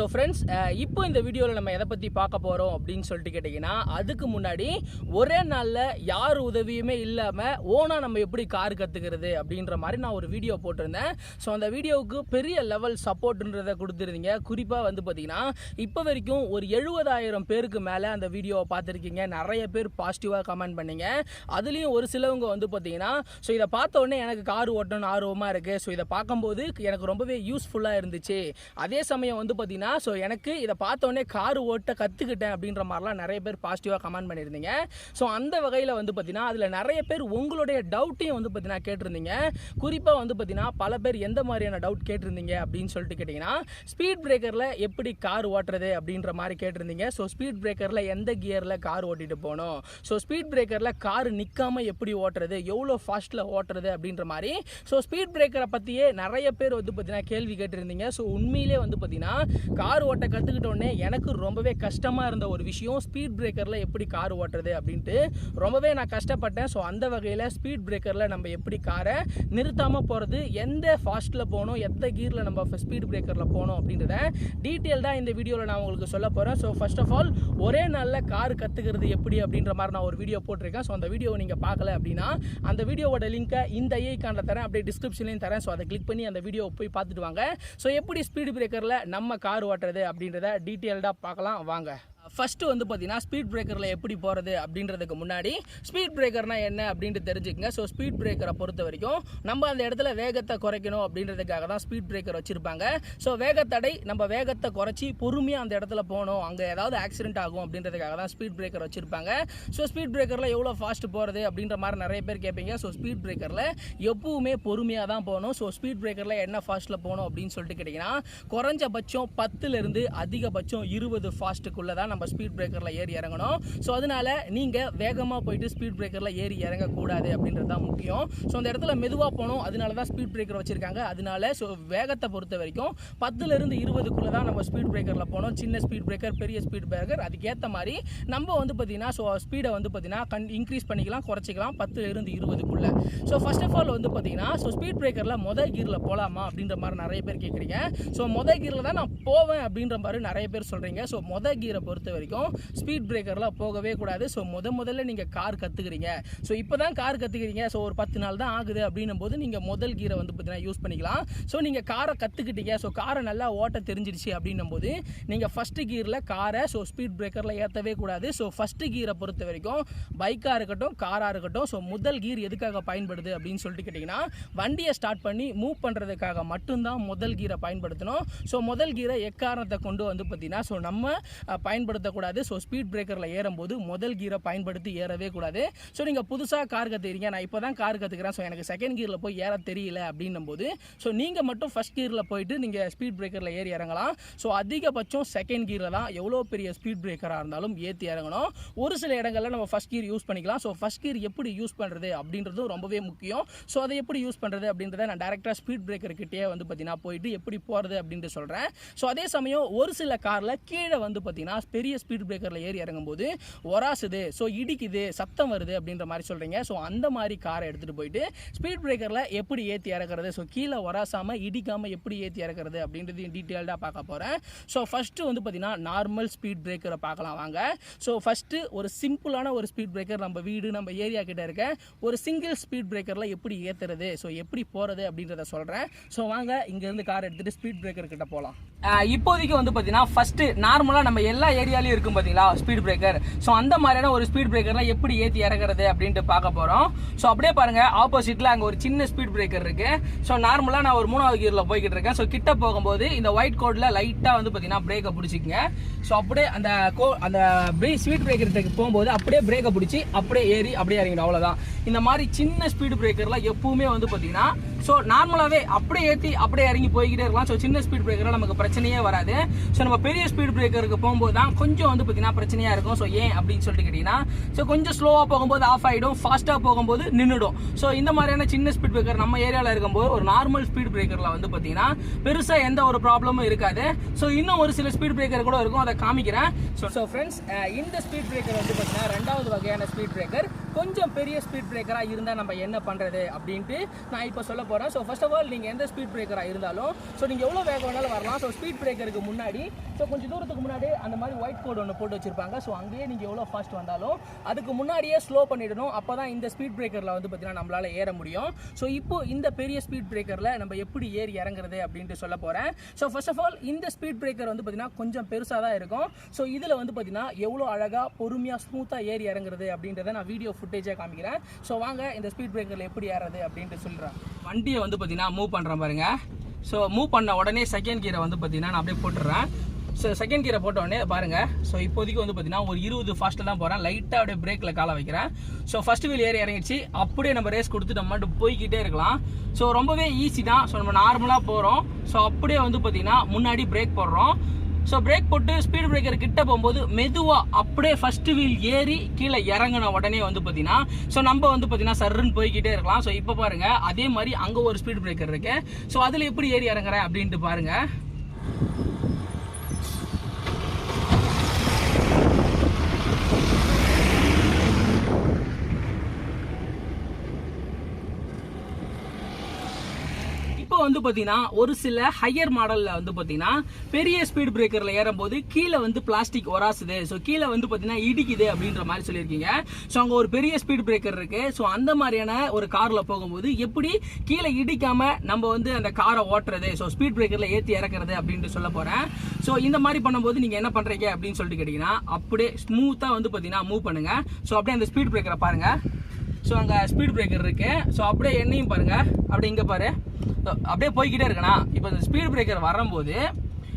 So friends uh, இப்போ இந்த வீடியோவில் நம்ம எதை பற்றி பார்க்க போகிறோம் அப்படின்னு சொல்லிட்டு கேட்டிங்கன்னா அதுக்கு முன்னாடி ஒரே நாளில் யார் உதவியுமே இல்லாமல் ஓனாக நம்ம எப்படி கார் கற்றுக்கிறது அப்படின்ற மாதிரி நான் ஒரு வீடியோ போட்டிருந்தேன். ஸோ அந்த வீடியோவுக்கு பெரிய லெவல் சப்போர்ட்ன்றதை கொடுத்துருந்தீங்க. குறிப்பாக வந்து பார்த்தீங்கன்னா இப்போ வரைக்கும் ஒரு எழுபதாயிரம் பேருக்கு மேலே அந்த வீடியோவை பார்த்துருக்கீங்க. நிறைய பேர் பாசிட்டிவாக கமெண்ட் பண்ணிங்க. அதுலேயும் ஒரு சிலவங்க வந்து பார்த்தீங்கன்னா ஸோ இதை பார்த்த உடனே எனக்கு கார் ஓட்டணும்னு ஆர்வமாக இருக்குது ஸோ இதை பார்க்கும்போது எனக்கு ரொம்பவே யூஸ்ஃபுல்லாக இருந்துச்சு. அதே சமயம் வந்து பார்த்தீங்கன்னா ஸோ எனக்கு இதை பார்த்தோன்னே கார் ஓட்ட கற்றுக்கிட்டேன் அப்படின்ற மாதிரிலாம் நிறைய பேர் பாசிட்டிவாக கமெண்ட் பண்ணியிருந்தீங்க. ஸோ அந்த வகையில் வந்து பார்த்தீங்கன்னா அதில் நிறைய பேர் உங்களுடைய டவுட்டையும் வந்து பார்த்தீங்கன்னா கேட்டிருந்தீங்க. குறிப்பாக வந்து பார்த்தீங்கன்னா பல பேர் எந்த மாதிரியான டவுட் கேட்டிருந்தீங்க அப்படின்னு சொல்லிட்டு கேட்டிங்கன்னா ஸ்பீட் பிரேக்கரில் எப்படி கார் ஓட்டுறது அப்படின்ற மாதிரி கேட்டிருந்தீங்க. ஸோ ஸ்பீட் பிரேக்கரில் எந்த கியரில் கார் ஓட்டிட்டு போகணும்? ஸோ ஸ்பீட் பிரேக்கரில் கார் நிற்காம எப்படி ஓட்டுறது? எவ்வளோ ஃபாஸ்ட்டில் ஓட்டுறது அப்படின்ற மாதிரி. ஸோ ஸ்பீட் பிரேக்கரை பற்றியே நிறைய பேர் வந்து பார்த்தீங்கன்னா கேள்வி கேட்டிருந்தீங்க. ஸோ உண்மையிலே வந்து பார்த்தீங்கன்னா கார் ஓட்ட கற்றுக்கிட்டோடனே எனக்கு ரொம்பவே கஷ்டமாக இருந்த ஒரு விஷயம் ஸ்பீட் பிரேக்கரில் எப்படி கார் ஓட்டுறது அப்படின்ட்டு ரொம்பவே நான் கஷ்டப்பட்டேன். ஸோ அந்த வகையில் ஸ்பீட் பிரேக்கரில் நம்ம எப்படி காரை நிறுத்தாமல் போகிறது எந்த ஃபாஸ்ட்டில் போகணும் எந்த கீரில் நம்ம ஸ்பீட் பிரேக்கரில் போகணும் அப்படின்றத டீட்டெயில்டாக இந்த வீடியோவில் நான் உங்களுக்கு சொல்ல போகிறேன் ஸோ ஃபர்ஸ்ட் ஆஃப் ஆல் ஒரே நாளில் கார் கற்றுக்கிறது எப்படி அப்படின்ற மாதிரி நான் ஒரு வீடியோ போட்டிருக்கேன். ஸோ அந்த வீடியோவை நீங்கள் பார்க்கல அப்படின்னா அந்த வீடியோவோட லிங்க்கை இந்த ஐக்கானில் தரேன். அப்படியே டிஸ்கிரிப்ஷன்லையும் தரேன். ஸோ அதை கிளிக் பண்ணி அந்த வீடியோவை போய் பார்த்துட்டு வாங்க. ஸோ எப்படி ஸ்பீட் பிரேக்கரில் நம்ம கார் ஓட்டுறது அப்படின்றத டீட்டெயில்டாக பார்க்கலாம். வாங்க. ஃபஸ்ட்டு வந்து பார்த்தீங்கன்னா ஸ்பீட் பிரேக்கரில் எப்படி போகிறது அப்படின்றதுக்கு முன்னாடி ஸ்பீட் பிரேக்கர்னால் என்ன அப்படின்ட்டு தெரிஞ்சுக்கங்க. ஸோ ஸ்பீட் பிரேக்கரை பொறுத்த வரைக்கும் நம்ம அந்த இடத்துல வேகத்தை குறைக்கணும் அப்படின்றதுக்காக தான் ஸ்பீட் பிரேக்கர் வச்சுருப்பாங்க. ஸோ வேகத்தடை நம்ம வேகத்தை குறைச்சி பொறுமையாக அந்த இடத்துல போகணும். அங்கே ஏதாவது ஆக்சிடென்ட் ஆகும் அப்படின்றதுக்காக தான் ஸ்பீட் பிரேக்கர் வச்சுருப்பாங்க. ஸோ ஸ்பீட் பிரேக்கரில் எவ்வளோ ஃபாஸ்ட் போகிறது அப்படின்ற மாதிரி நிறைய பேர் கேட்பீங்க. ஸோ ஸ்பீட் பிரேக்கரில் எப்பவுமே பொறுமையாக தான் போகணும். ஸோ ஸ்பீட் பிரேக்கரில் என்ன ஃபாஸ்ட்டில் போகணும் அப்படின்னு சொல்லிட்டு கேட்டிங்கன்னா குறைஞ்சபட்சம் பத்துலேருந்து அதிகபட்சம் இருபது ஃபாஸ்ட்டுக்குள்ளே தான் நம்ம நம்ம ஸ்பீட் பிரேக்கரில் ஏறி இறங்கணும். ஸோ அதனால நீங்கள் வேகமாக போயிட்டு ஸ்பீட் பிரேக்கரில் ஏறி இறங்கக்கூடாது அப்படின்றது தான் முக்கியம். ஸோ அந்த இடத்துல மெதுவாக போகணும். அதனால தான் ஸ்பீட் பிரேக்கர் வச்சுருக்காங்க. அதனால ஸோ வேகத்தை பொறுத்த வரைக்கும் பத்துலேருந்து இருபதுக்குள்ளே தான் நம்ம ஸ்பீட் பிரேக்கரில் போகணும். சின்ன ஸ்பீட் பிரேக்கர் பெரிய ஸ்பீட் பிரேக்கர் அதுக்கேற்ற மாதிரி நம்ம வந்து பார்த்தீங்கன்னா ஸோ ஸ்பீடை வந்து பார்த்தீங்கன்னா கன் இன்க்ரீஸ் பண்ணிக்கலாம் குறைச்சிக்கலாம் பத்துலேருந்து இருபதுக்குள்ளே. ஸோ ஃபர்ஸ்ட் ஆஃப் ஆல் வந்து பார்த்தீங்கன்னா ஸோ ஸ்பீட் பிரேக்கரில் மொதல் கீரில் போகலாமா அப்படின்ற மாதிரி நிறைய பேர் கேட்குறீங்க ஸோ மொதல் கீரில் தான் நான் போவேன் அப்படின்ற மாதிரி நிறைய பேர் சொல்கிறீங்க ஸோ மொதல் கீரை பொறுத்த வரைக்கும் ஸ்பீட் பிரேக்கர்லாம் போகவே கூடாது. ஸோ முத முதல்ல நீங்கள் கார் கற்றுக்குறீங்க ஸோ இப்போ தான் கார் கற்றுக்கிறீங்க ஸோ ஒரு பத்து நாள் தான் ஆகுது அப்படின்னும் போது நீங்கள் முதல் கீரை வந்து பார்த்தீங்கன்னா யூஸ் பண்ணிக்கலாம். ஸோ நீங்கள் காரை கற்றுக்கிட்டீங்க ஸோ காரை நல்லா ஓட்ட தெரிஞ்சிருச்சு அப்படின்னும் போது நீங்கள் ஃபஸ்ட்டு கீரில் காரை ஸோ ஸ்பீட் பிரேக்கரில் ஏற்றவே கூடாது. ஸோ ஃபஸ்ட்டு கீரை பொறுத்த வரைக்கும் பைக்காக இருக்கட்டும் காராக இருக்கட்டும் ஸோ முதல் கீர் எதுக்காக பயன்படுது அப்படின்னு சொல்லிட்டு கேட்டிங்கன்னா வண்டியை ஸ்டார்ட் பண்ணி மூவ் பண்ணுறதுக்காக மட்டும்தான் முதல் கீரை பயன்படுத்தணும். ஸோ முதல் கீரை எக்காரணத்தை கொண்டு வந்து பார்த்தீங்கன்னா ஸோ நம்ம பயன்படுத்த பயன்படுத்தக்கூடாது. ஸோ ஸ்பீட் பிரேக்கரில் ஏறும்போது முதல் கீரை பயன்படுத்தி ஏறவே கூடாது. ஸோ நீங்கள் புதுசாக கார் கற்றுக்கிறீங்க நான் இப்போ தான் கார் கற்றுக்கிறேன் ஸோ எனக்கு செகண்ட் கீரில் போய் ஏற தெரியல அப்படின்னும் போது ஸோ நீங்கள் மட்டும் ஃபஸ்ட் கீரில் போயிட்டு நீங்கள் ஸ்பீட் பிரேக்கரில் ஏறி இறங்கலாம். ஸோ அதிகபட்சம் செகண்ட் கீரில் தான் எவ்வளோ பெரிய ஸ்பீட் பிரேக்கராக இருந்தாலும் ஏற்றி இறங்கணும். ஒரு சில இடங்களில் நம்ம ஃபஸ்ட் கீர் யூஸ் பண்ணிக்கலாம். ஸோ ஃபஸ்ட் கீர் எப்படி யூஸ் பண்ணுறது அப்படின்றதும் ரொம்பவே முக்கியம். ஸோ அதை எப்படி யூஸ் பண்ணுறது அப்படின்றத நான் டேரெக்டாக ஸ்பீட் பிரேக்கர்கிட்டயே வந்து பார்த்தீங்கன்னா போயிட்டு எப்படி போகிறது அப்படின்ட்டு சொல்கிறேன் ஸோ அதே சமயம் ஒரு சில காரில் கீழே வந்து பார்த்தீங்கன்னா பெரிய ஸ்பீட் பிரேக்கரில் ஏறி இறங்கும்போது ஒராசுது ஸோ இடிக்குது சத்தம் வருது அப்படின்ற மாதிரி சொல்கிறீங்க ஸோ அந்த மாதிரி காரை எடுத்துகிட்டு போயிட்டு ஸ்பீட் பிரேக்கரில் எப்படி ஏற்றி இறக்குறது? ஸோ கீழே ஒராசாமல் இடிக்காமல் எப்படி ஏற்றி இறக்குறது? அப்படின்றது டீட்டெயில்டாக பார்க்க போகிறேன் ஸோ ஃபஸ்ட்டு வந்து பார்த்திங்கன்னா நார்மல் ஸ்பீட் பிரேக்கரை பார்க்கலாம் வாங்க. ஸோ ஃபஸ்ட்டு ஒரு சிம்பிளான ஒரு ஸ்பீட் பிரேக்கர் நம்ம வீடு நம்ம ஏரியா கிட்ட இருக்க ஒரு சிங்கிள் ஸ்பீட் பிரேக்கரில் எப்படி ஏற்றுறது ஸோ எப்படி போகிறது அப்படின்றத சொல்கிறேன் ஸோ வாங்க இங்கேருந்து கார் எடுத்துகிட்டு ஸ்பீட் பிரேக்கர் கிட்ட போகலாம் இப்போதைக்கு வந்து பார்த்தீங்கன்னா ஃபஸ்ட்டு நார்மலாக நம்ம எல்லா ஏரியாலையும் இருக்கும் பார்த்தீங்களா ஸ்பீட் பிரேக்கர் ஸோ அந்த மாதிரியான ஒரு ஸ்பீட் பிரேக்கர்லாம் எப்படி ஏற்றி இறக்குறது அப்படின்ட்டு பார்க்க போகிறோம் ஸோ அப்படியே பாருங்கள் ஆப்போசிட்டில் அங்கே ஒரு சின்ன ஸ்பீட் பிரேக்கர் இருக்குது ஸோ நார்மலாக நான் ஒரு மூணாவது கியரில் போய்கிட்டு இருக்கேன். ஸோ கிட்ட போகும்போது இந்த ஒயிட் கோடில் லைட்டாக வந்து பார்த்தீங்கன்னா பிரேக்கை பிடிச்சிக்கங்க. ஸோ அப்படியே அந்த கோ அந்த ஸ்பீட் பிரேக்கருக்கு போகும்போது அப்படியே பிரேக்கை பிடிச்சி அப்படியே ஏறி அப்படியே இறங்கிடும். அவ்வளோதான் இந்த மாதிரி சின்ன ஸ்பீடு பிரேக்கர்லாம் எப்பவுமே வந்து பார்த்தீங்கன்னா ஸோ நார்மலாகவே அப்படியே ஏற்றி அப்படியே இறங்கி போய்கிட்டே இருக்கலாம். ஸோ சின்ன ஸ்பீட் பிரேக்கரில் நமக்கு பிரச்சனையே வராது. ஸோ நம்ம பெரிய ஸ்பீட் பிரேக்கருக்கு போகும்போது தான் கொஞ்சம் வந்து பார்த்தீங்கன்னா பிரச்சனையாக இருக்கும். ஸோ ஏன் அப்படின்னு சொல்லிட்டு கேட்டிங்கன்னா ஸோ கொஞ்சம் ஸ்லோவாக போகும்போது ஆஃப் ஆகிடும் ஃபாஸ்ட்டாக போகும்போது நின்றுடும் ஸோ இந்த மாதிரியான சின்ன ஸ்பீட் பிரேக்கர் நம்ம ஏரியாவில் இருக்கும்போது ஒரு நார்மல் ஸ்பீட் பிரேக்கரில் வந்து பார்த்தீங்கன்னா பெருசாக எந்த ஒரு ப்ராப்ளமும் இருக்காது. ஸோ இன்னும் ஒரு சில ஸ்பீட் பிரேக்கர் கூட இருக்கும். அதை காமிக்கிறேன். ஸோ ஸோ ஃப்ரெண்ட்ஸ் இந்த ஸ்பீட் பிரேக்கர் வந்து பார்த்தீங்கன்னா ரெண்டாவது வகையான ஸ்பீட் பிரேக்கர் கொஞ்சம் பெரிய ஸ்பீட் பிரேக்கராக இருந்தால் நம்ம என்ன பண்ணுறது அப்படின்ட்டு நான் இப்போ சொல்ல போகிறேன் ஸோ ஃபஸ்ட் ஆஃப் ஆல் நீங்கள் எந்த ஸ்பீட் பிரேக்கராக இருந்தாலும் ஸோ நீங்கள் எவ்வளோ வேகம் வேணாலும் வரலாம். ஸோ ஸ்பீட் பிரேக்கருக்கு முன்னாடி ஸோ கொஞ்சம் தூரத்துக்கு முன்னாடி அந்த மாதிரி ஒயிட் கோட் ஒன்று போட்டு வச்சுருப்பாங்க. ஸோ அங்கேயே நீங்கள் எவ்வளோ ஃபாஸ்ட் வந்தாலும் அதுக்கு முன்னாடியே ஸ்லோ பண்ணிடணும். அப்போ தான் இந்த ஸ்பீட் பிரேக்கரில் வந்து பார்த்தீங்கன்னா நம்மளால் ஏற முடியும். ஸோ இப்போ இந்த பெரிய ஸ்பீட் பிரேக்கரில் நம்ம எப்படி ஏறி இறங்குறது அப்படின்ட்டு சொல்ல போகிறேன் ஸோ ஃபர்ஸ்ட் ஆஃப் ஆல் இந்த ஸ்பீட் பிரேக்கர் வந்து பார்த்தீங்கன்னா கொஞ்சம் பெருசாக தான் இருக்கும். ஸோ இதில் வந்து பார்த்தீங்கன்னா எவ்வளோ அழகாக பொறுமையாக ஸ்மூத்தாக ஏறி இறங்குறது அப்படின்றத நான் வீடியோ ஃபுட்டேஜாக காமிக்கிறேன். ஸோ வாங்க இந்த ஸ்பீட் பிரேக்கரில் எப்படி ஏறது அப்படின்ட்டு சொல்கிறேன் வண்டியை வந்து பார்த்தீங்கன்னா மூவ் பண்ணுறேன் பாருங்க. ஸோ மூவ் பண்ண உடனே செகண்ட் கீரை வந்து பார்த்தீங்கன்னா நான் அப்படியே போட்டுடுறேன் ஸோ செகண்ட் கீரை போட்ட உடனே பாருங்கள் ஸோ இப்போதைக்கு வந்து பார்த்தீங்கன்னா ஒரு இருபது ஃபாஸ்ட்டில் தான் போகிறேன் லைட்டாக அப்படியே பிரேக்கில் காலை வைக்கிறேன். ஸோ ஃபஸ்ட் வீல் ஏறி இறங்கிடுச்சு. அப்படியே நம்ம ரேஸ் கொடுத்துட்டு மட்டும் போய்கிட்டே இருக்கலாம். ஸோ ரொம்பவே ஈஸி தான். ஸோ நம்ம நார்மலாக போகிறோம் ஸோ அப்படியே வந்து பார்த்தீங்கன்னா முன்னாடி பிரேக் போடுறோம். ஸோ பிரேக் போட்டு ஸ்பீட் பிரேக்கர் கிட்ட போகும்போது மெதுவாக அப்படியே ஃபர்ஸ்ட் வீல் ஏறி கீழே இறங்கின உடனே வந்து பார்த்தீங்கன்னா ஸோ நம்ம வந்து பார்த்தீங்கன்னா சர்ருன்னு போய்கிட்டே இருக்கலாம். ஸோ இப்போ பாருங்க அதே மாதிரி அங்கே ஒரு ஸ்பீட் பிரேக்கர் இருக்கு. ஸோ அதில் எப்படி ஏறி இறங்குறேன் அப்படின்ட்டு பாருங்க. வந்து பார்த்தீங்கன்னா ஒரு சில ஹையர் மாடலில் வந்து பார்த்தீங்கன்னா பெரிய ஸ்பீட் பிரேக்கரில் ஏறும்போது கீழே வந்து பிளாஸ்டிக் ஒராசுது ஸோ கீழே வந்து பார்த்தீங்கன்னா இடிக்குது அப்படின்ற மாதிரி சொல்லியிருக்கீங்க. ஸோ அங்கே ஒரு பெரிய ஸ்பீட் பிரேக்கர் இருக்குது ஸோ அந்த மாதிரியான ஒரு காரில் போகும்போது எப்படி கீழே இடிக்காமல் நம்ம வந்து அந்த காரை ஓட்டுறது? ஸோ ஸ்பீட் பிரேக்கரில் ஏற்றி இறக்குறது அப்படின்ட்டு சொல்ல போகிறேன் ஸோ இந்த மாதிரி பண்ணும்போது நீங்கள் என்ன பண்ணுறீங்க அப்படின்னு சொல்லிட்டு கேட்டிங்கன்னா அப்படியே ஸ்மூத்தாக வந்து பார்த்தீங்கன்னா மூவ் பண்ணுங்கள் ஸோ அப்படியே அந்த ஸ்பீட் பிரேக்கரை பாருங்கள் ஸோ அங்கே ஸ்பீட் பிரேக்கர் இருக்குது ஸோ அப்படியே என்னையும் பாருங்கள் அப்படியே இங்கே பாரு. அப்படியே போய்கிட்டே இருக்கணா இப்போ இந்த ஸ்பீட் பிரேக்கர் வரும்போது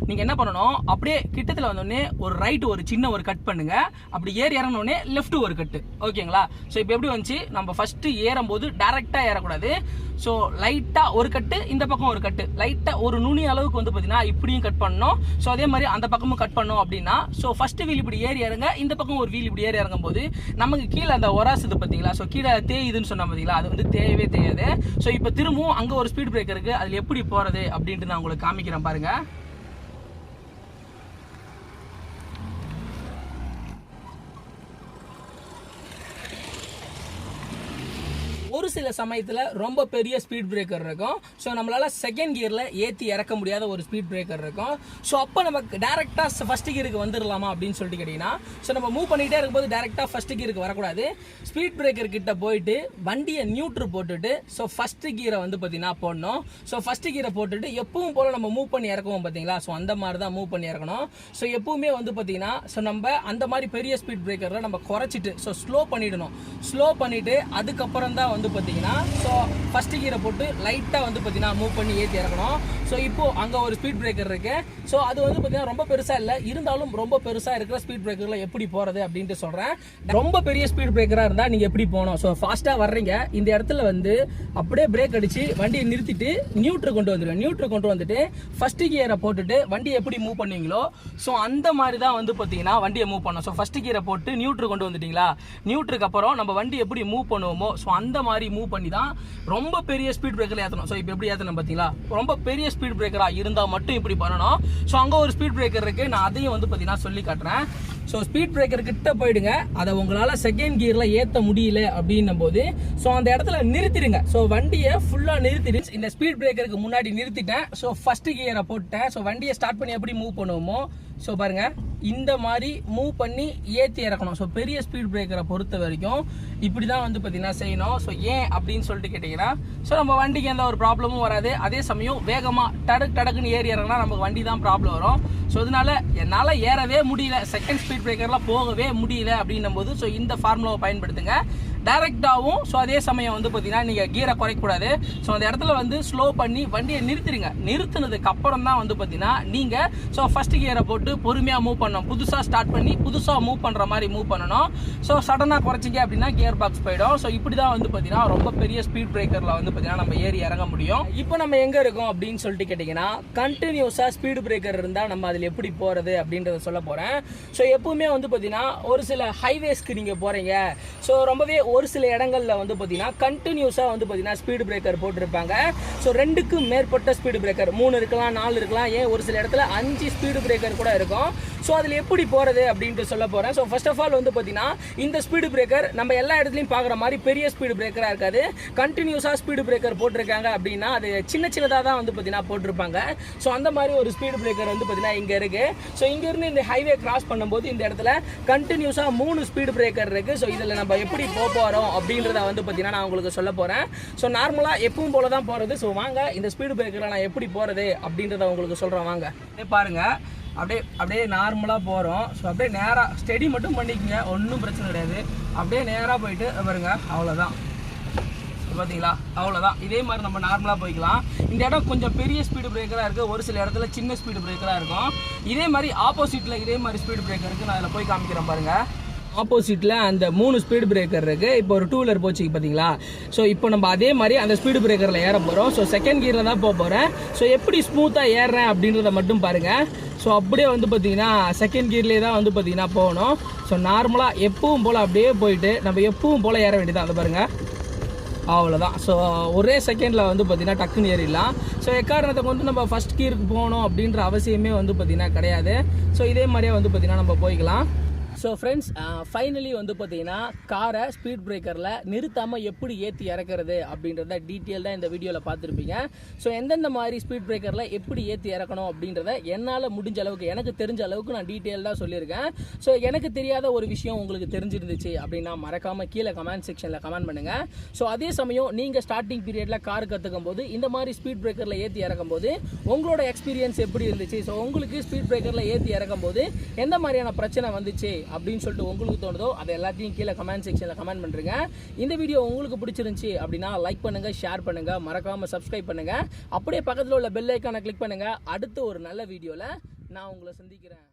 நீங்கள் என்ன பண்ணணும்? அப்படியே கிட்டத்தில் வந்தோடனே ஒரு ரைட்டு ஒரு சின்ன ஒரு கட் பண்ணுங்க. அப்படி ஏறி இறங்கினோடனே லெஃப்ட் ஒரு கட்டு ஓகேங்களா? ஸோ இப்போ எப்படி வந்துச்சு? நம்ம ஃபஸ்ட்டு ஏறும்போது டேரெக்டாக ஏறக்கூடாது. ஸோ லைட்டாக ஒரு கட்டு இந்த பக்கம் ஒரு கட்டு லைட்டாக ஒரு நுனி அளவுக்கு வந்து பார்த்தீங்கன்னா இப்படியும் கட் பண்ணணும். ஸோ அதே மாதிரி அந்த பக்கமும் கட் பண்ணோம் அப்படின்னா ஸோ ஃபஸ்ட்டு வீல் இப்படி ஏறி இறங்க இந்த பக்கம் ஒரு வீல் இப்படி ஏறி இறங்கும் போது நமக்கு கீழே அந்த ஒராசுது பார்த்தீங்களா ஸோ கீழே தேயுதுன்னு சொன்ன பார்த்தீங்களா அது வந்து தேயவே தேயாது. ஸோ இப்போ திரும்பவும் அங்கே ஒரு ஸ்பீட் பிரேக்கர் அதில் எப்படி போகிறது அப்படின்ட்டு நான் உங்களுக்கு காமிக்கிறேன் பாருங்கள் ஒரு சில சமயத்தில் ரொம்ப பெரிய ஸ்பீட் பிரேக்கர் இருக்கும். ஸோ நம்மளால் செகண்ட் கியரில் ஏற்றி இறக்க முடியாத ஒரு ஸ்பீட் பிரேக்கர் இருக்கும். ஸோ அப்போ நமக்கு டேரெக்டாக ஃபஸ்ட் கியருக்கு வந்துடலாமா அப்படின்னு சொல்லிட்டு கேட்டிங்கன்னா ஸோ நம்ம மூவ் பண்ணிகிட்டே இருக்கும்போது டேரெக்டாக ஃபஸ்ட் கியருக்கு வரக்கூடாது. ஸ்பீட் பிரேக்கர் கிட்ட போயிட்டு வண்டியை நியூட்ரு போட்டுட்டு ஸோ ஃபஸ்ட்டு கியரை வந்து பார்த்தீங்கன்னா போடணும். ஸோ ஃபஸ்ட்டு கியரை போட்டுட்டு எப்பவும் போல் நம்ம மூவ் பண்ணி இறக்குவோம் பார்த்தீங்களா ஸோ அந்த மாதிரி தான் மூவ் பண்ணி இறக்கணும். ஸோ எப்பவுமே வந்து பார்த்தீங்கன்னா ஸோ நம்ம அந்த மாதிரி பெரிய ஸ்பீட் பிரேக்கரில் நம்ம குறைச்சிட்டு ஸோ ஸ்லோ பண்ணிடணும். ஸ்லோ பண்ணிவிட்டு அதுக்கப்புறம் தான் வந்து பார்த்தீங்கன்னா ஸோ ஃபஸ்ட்டு கீரை போட்டு லைட்டாக வந்து பார்த்தீங்கன்னா மூவ் பண்ணி ஏற்றி இறக்கணும். ஸோ இப்போது அங்கே ஒரு ஸ்பீட் பிரேக்கர் இருக்குது ஸோ அது வந்து பார்த்தீங்கன்னா ரொம்ப பெருசாக இல்லை. இருந்தாலும் ரொம்ப பெருசாக இருக்கிற ஸ்பீட் பிரேக்கரில் எப்படி போகிறது அப்படின்ட்டு சொல்கிறேன் ரொம்ப பெரிய ஸ்பீட் பிரேக்கராக இருந்தால் நீங்கள் எப்படி போகணும்? ஸோ ஃபாஸ்ட்டாக வர்றீங்க. இந்த இடத்துல வந்து அப்படியே பிரேக் அடித்து வண்டியை நிறுத்திட்டு நியூட்ரு கொண்டு வந்துடுவேன் நியூட்ரு கொண்டு வந்துட்டு ஃபஸ்ட்டு கியரை போட்டுட்டு வண்டியை எப்படி மூவ் பண்ணுவீங்களோ ஸோ அந்த மாதிரி தான் வந்து பார்த்தீங்கன்னா வண்டியை மூவ் பண்ணணும். ஸோ ஃபஸ்ட்டு கியரை போட்டு நியூட்ரு கொண்டு வந்துட்டீங்களா? நியூட்ருக்கு அப்புறம் நம்ம வண்டி எப்படி மூவ் பண்ணுவோமோ ஸோ அந்த மாதிரி மூவ் பண்ணி தான் ரொம்ப பெரிய ஸ்பீட் பிரேக்கர் ஏற்றணும் ஸோ இப்போ எப்படி ஏற்றணும் பார்த்தீங்களா ரொம்ப பெரிய ஸ்பீட் பிரேக்கராக இருந்தால் மட்டும் இப்படி பண்ணணும். ஸோ அங்கே ஒரு ஸ்பீட் பிரேக்கர் இருக்கு. நான் அதையும் வந்து பார்த்தீங்கன்னா சொல்லி காட்டுறேன். ஸோ ஸ்பீட் பிரேக்கர் கிட்ட போயிடுங்க. அதை உங்களால் செகண்ட் கியரில் ஏற்ற முடியல அப்படின்னும் போது ஸோ அந்த இடத்துல நிறுத்திடுங்க. ஸோ வண்டியை ஃபுல்லாக நிறுத்திடுச்சு இந்த ஸ்பீட் பிரேக்கருக்கு முன்னாடி நிறுத்திட்டேன். ஸோ ஃபர்ஸ்ட் கியரை போட்டேன் ஸோ வண்டியை ஸ்டார்ட் பண்ணி எப்படி மூவ் பண்ணுவோமோ ஸோ பாருங்கள் இந்த மாதிரி மூவ் பண்ணி ஏற்றி இறக்கணும். ஸோ பெரிய ஸ்பீட் பிரேக்கரை பொறுத்த வரைக்கும் இப்படி தான் வந்து பார்த்தீங்கன்னா செய்யணும். ஸோ ஏன் அப்படின்னு சொல்லிட்டு கேட்டிங்கன்னா ஸோ நம்ம வண்டிக்கு எந்த ஒரு ப்ராப்ளமும் வராது. அதே சமயம் வேகமாக டடக் டடக்குன்னு ஏறி இறங்கினா நமக்கு வண்டி தான் ப்ராப்ளம் வரும். ஸோ அதனால என்னால் ஏறவே முடியல. செகண்ட் ஸ்பீட் பிரேக்கரில் போகவே முடியல அப்படின்னும் போது ஸோ இந்த ஃபார்முலாவை பயன்படுத்துங்க. டேரெக்டாகவும் ஸோ அதே சமயம் வந்து பார்த்தீங்கன்னா நீங்கள் கீரை குறைக்கக்கூடாது. ஸோ அந்த இடத்துல வந்து ஸ்லோ பண்ணி வண்டியை நிறுத்திடுங்க நிறுத்தினதுக்கு அப்புறம் தான் வந்து பார்த்தீங்கன்னா நீங்கள் ஸோ ஃபர்ஸ்ட் கியரை போட்டு பொறுமையாக மூவ் பண்ணணும். புதுசாக ஸ்டார்ட் பண்ணி புதுசாக மூவ் பண்ணுற மாதிரி மூவ் பண்ணணும். ஸோ சடனாக குறைச்சிங்க அப்படின்னா கியர் பாக்ஸ் போயிடும். ஸோ இப்படி தான் வந்து பார்த்தீங்கன்னா ரொம்ப பெரிய ஸ்பீட் பிரேக்கரில் வந்து பார்த்தீங்கன்னா நம்ம ஏறி இறங்க முடியும். இப்போ நம்ம எங்கே இருக்கோம் அப்படின்னு சொல்லிட்டு கேட்டிங்கன்னா கண்டினியூஸாக ஸ்பீடு பிரேக்கர் இருந்தால் நம்ம அதில் எப்படி போகிறது அப்படின்றத சொல்ல போகிறேன் ஸோ எப்பவுமே வந்து பார்த்தீங்கன்னா ஒரு சில ஹைவேஸ்க்கு நீங்கள் போகிறீங்க ஸோ ரொம்பவே ஒரு சில இடங்களில் வந்து பார்த்தீங்கன்னா கண்டினியூஸாக வந்து பார்த்தீங்கன்னா ஸ்பீடு பிரேக்கர் போட்டிருப்பாங்க. ஸோ ரெண்டுக்கும் மேற்பட்ட ஸ்பீடு பிரேக்கர் மூணு இருக்கலாம் நாலு இருக்கலாம். ஏன்? ஒரு சில இடத்துல அஞ்சு ஸ்பீடு பிரேக்கர் கூட இருக்கும். ஸோ அதில் எப்படி போகிறது அப்படின்ட்டு சொல்ல போகிறேன் ஸோ ஃபர்ஸ்ட் ஆஃப் ஆல் வந்து பார்த்தீங்கன்னா இந்த ஸ்பீடு பிரேக்கர் நம்ம எல்லா இடத்துலையும் பார்க்குற மாதிரி பெரிய ஸ்பீடு பிரேக்கராக இருக்காது. கண்டினியூஸாக ஸ்பீடு பிரேக்கர் போட்டிருக்காங்க அப்படின்னா அது சின்ன சின்னதாக தான் வந்து பார்த்தீங்கன்னா போட்டிருப்பாங்க. ஸோ அந்த மாதிரி ஒரு ஸ்பீடு பிரேக்கர் வந்து பார்த்தீங்கன்னா இங்கே இருக்குது ஸோ இங்கேருந்து இந்த ஹைவே கிராஸ் பண்ணும்போது இந்த இடத்துல கண்டினியூஸாக மூணு ஸ்பீடு பிரேக்கர் இருக்குது ஸோ இதில் நம்ம எப்படி போக போகிறோம் அப்படின்றத வந்து பார்த்தீங்கன்னா நான் உங்களுக்கு சொல்ல போகிறேன் ஸோ நார்மலாக எப்பவும் போல தான் போகிறது ஸோ வாங்க இந்த ஸ்பீடு பிரேக்கரில் நான் எப்படி போகிறது அப்படின்றத உங்களுக்கு சொல்கிறேன் வாங்க. இதே பாருங்கள் அப்படியே அப்படியே நார்மலாக போகிறோம் ஸோ அப்படியே நேராக ஸ்டடி மட்டும் பண்ணிக்கோங்க. ஒன்றும் பிரச்சனை கிடையாது. அப்படியே நேராக போயிட்டு பாருங்க. அவ்வளோதான் பார்த்தீங்களா அவ்வளோதான் இதே மாதிரி நம்ம நார்மலாக போய்க்கலாம். இந்த இடம் கொஞ்சம் பெரிய ஸ்பீடு பிரேக்கராக இருக்குது ஒரு சில இடத்துல சின்ன ஸ்பீடு பிரேக்கராக இருக்கும். இதே மாதிரி ஆப்போசிட்டில் இதே மாதிரி ஸ்பீடு பிரேக்கர் இருக்குது நான் அதில் போய் காமிக்கிறேன் பாருங்கள் ஆப்போசிட்டில் அந்த மூணு ஸ்பீடு பிரேக்கர் இருக்குது இப்போ ஒரு டூ வீலர் போச்சு பார்த்தீங்களா ஸோ இப்போ நம்ம அதே மாதிரி அந்த ஸ்பீடு பிரேக்கரில் ஏற போகிறோம் ஸோ செகண்ட் கியரில் தான் போக போகிறேன் ஸோ எப்படி ஸ்மூத்தாக ஏறுறேன் அப்படின்றத மட்டும் பாருங்கள் ஸோ அப்படியே வந்து பார்த்தீங்கன்னா செகண்ட் கியர்லேயே தான் வந்து பார்த்தீங்கன்னா போகணும். ஸோ நார்மலாக எப்பவும் போல் அப்படியே போயிட்டு நம்ம எப்பவும் போல் ஏற வேண்டியதான் அதை பாருங்கள் அவ்வளோதான் ஸோ ஒரே செகண்டில் வந்து பார்த்திங்கன்னா டக்குன்னு ஏறிடலாம். ஸோ எக்காரணத்தை வந்து நம்ம ஃபஸ்ட் கீருக்கு போகணும் அப்படின்ற அவசியமே வந்து பார்த்திங்கன்னா கிடையாது. ஸோ இதே மாதிரியே வந்து பார்த்திங்கன்னா நம்ம போய்க்கலாம். ஸோ ஃப்ரெண்ட்ஸ் ஃபைனலி வந்து பார்த்தீங்கன்னா காரை ஸ்பீட் பிரேக்கரில் நிறுத்தாமல் எப்படி ஏற்றி இறக்குறது அப்படின்றத டீட்டெயில்டாக இந்த வீடியோவில் பார்த்துருப்பீங்க. ஸோ எந்தெந்த மாதிரி ஸ்பீட் பிரேக்கரில் எப்படி ஏற்றி இறக்கணும் அப்படின்றத என்னால் முடிஞ்ச அளவுக்கு எனக்கு தெரிஞ்ச அளவுக்கு நான் டீட்டெயில்டாக சொல்லியிருக்கேன். ஸோ எனக்கு தெரியாத ஒரு விஷயம் உங்களுக்கு தெரிஞ்சிருந்துச்சு அப்படின்னா மறக்காமல் கீழே கமெண்ட் செக்ஷனில் கமெண்ட் பண்ணுங்கள் ஸோ அதே சமயம் நீங்கள் ஸ்டார்டிங் பீரியடில் கார் கற்றுக்கும் போது இந்த மாதிரி ஸ்பீட் பிரேக்கரில் ஏற்றி இறக்கும் போது உங்களோட எக்ஸ்பீரியன்ஸ் எப்படி இருந்துச்சு? ஸோ உங்களுக்கு ஸ்பீட் பிரேக்கரில் ஏற்றி இறக்கும் போது எந்த மாதிரியான பிரச்சனை வந்துச்சு? அப்படின்னு சொல்லிட்டு உங்களுக்கு தோணுதோ அதை எல்லாத்தையும் கீழே கமெண்ட் செக்ஷனில் கமெண்ட் பண்ணுறீங்க இந்த வீடியோ உங்களுக்கு பிடிச்சிருந்துச்சி அப்படின்னா லைக் பண்ணுங்கள் ஷேர் பண்ணுங்கள் மறக்காமல் சப்ஸ்கிரைப் பண்ணுங்கள் அப்படியே பக்கத்தில் உள்ள பெல் ஐக்கானை கிளிக் பண்ணுங்கள் அடுத்த ஒரு நல்ல வீடியோவில் நான் உங்களை சந்திக்கிறேன்.